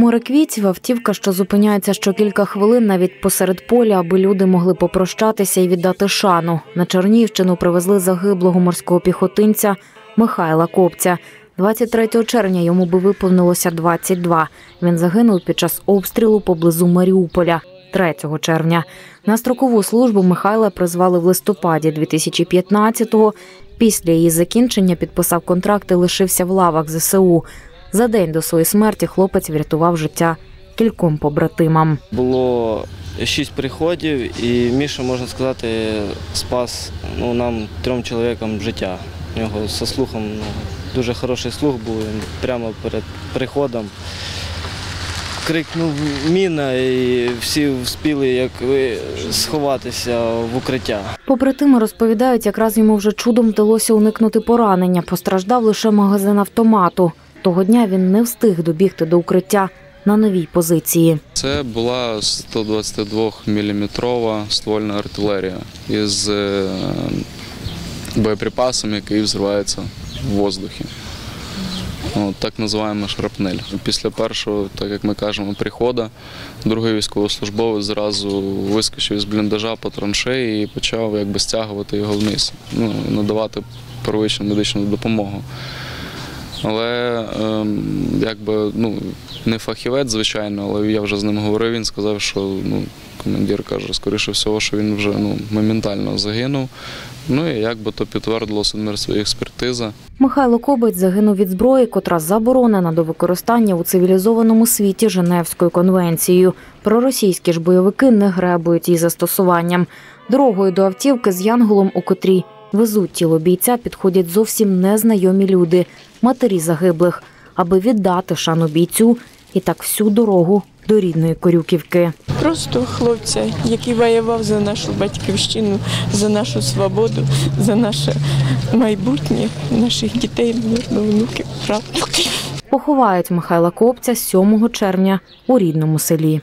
Море автівка, що зупиняється щокілька хвилин навіть посеред поля, аби люди могли попрощатися і віддати шану. На Чернігівщину привезли загиблого морського піхотинця Михайла Копця. 23 червня йому би виповнилося 22. Він загинув під час обстрілу поблизу Маріуполя. 3 червня на строкову службу Михайла призвали в листопаді 2015-го. Після її закінчення підписав контракт і лишився в лавах ЗСУ. За день до своєї смерті хлопець врятував життя кільком побратимам. Було шість приходів, і Міша, можна сказати, спас ну, нам трьом чоловікам життя. У нього зі слухом ну, дуже хороший слух був. Він прямо перед приходом крикнув міна, і всі вспіли як ви, сховатися в укриття. Побратими розповідають, якраз йому вже чудом вдалося уникнути поранення. Постраждав лише магазин автомату. Того дня він не встиг добігти до укриття на новій позиції. Це була 122 мм ствольна артилерія із е, боєприпасом, який взривається в воздухі. От, так називаємо шрапнель. Після першого, так як ми кажемо, приходу, другий військовослужбовець зразу вискочив з бліндажа по траншеї і почав якби стягувати його вниз, ну, надавати первичну медичну допомогу. Але ем, якби ну не фахівець, звичайно, але я вже з ним говорив. Він сказав, що ну командир каже, скоріше всього, що він вже ну моментально загинув. Ну і якби то підтвердило судмерської експертиза. Михайло Кобець загинув від зброї, котра заборонена до використання у цивілізованому світі Женевською конвенцією. Проросійські ж бойовики не гребують її застосуванням. Дорогою до автівки з янголом, у котрій везуть тіло бійця, підходять зовсім незнайомі люди, матері загиблих, аби віддати шану бійцю і так всю дорогу до рідної Корюківки. Просто хлопця, який воював за нашу батьківщину, за нашу свободу, за наше майбутнє, наших дітей, внуків, правнуків. Поховають Михайла Копця 7 червня у рідному селі.